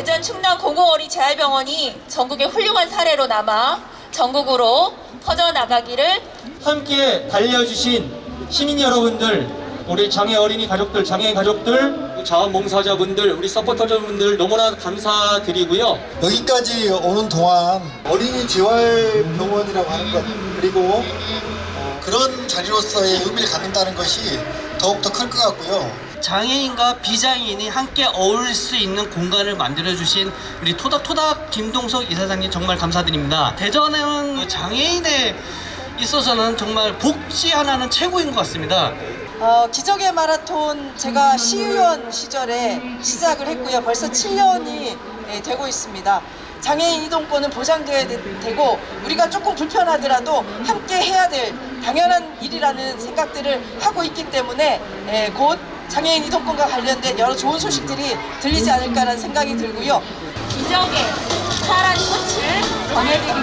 이번 충남 공공어린 재활병원이 전국의 훌륭한 사례로 남아 전국으로 퍼져나가기를 함께 달려주신 시민 여러분들, 우리 장애 어린이 가족들, 장애인 가족들, 자원봉사자분들, 우리 서포터분들 너무나 감사드리고요. 여기까지 오는 동안 어린이 재활병원이라고 하는 것 그리고 어, 그런 자리로서의 의미를 갖는다는 것이 더욱더 클 것 같고요. 장애인과 비장애인이 함께 어울릴 수 있는 공간을 만들어주신 우리 토닥토닥 김동석 이사장님 정말 감사드립니다. 대전에는 그 장애인에 있어서는 정말 복지 하나는 최고인 것 같습니다. 어, 기적의 마라톤 제가 시의원 시절에 시작을 했고요. 벌써 7년이 되고 있습니다. 장애인 이동권은 보장돼야 되- 되고 우리가 조금 불편하더라도 함께 해야 될 당연한 일이라는 생각들을 하고 있기 때문에 예, 곧 장애인 이동권과 관련된 여러 좋은 소식들이 들리지 않을까라는 생각이 들고요. 기적의 파란 꽃을 전해드리고.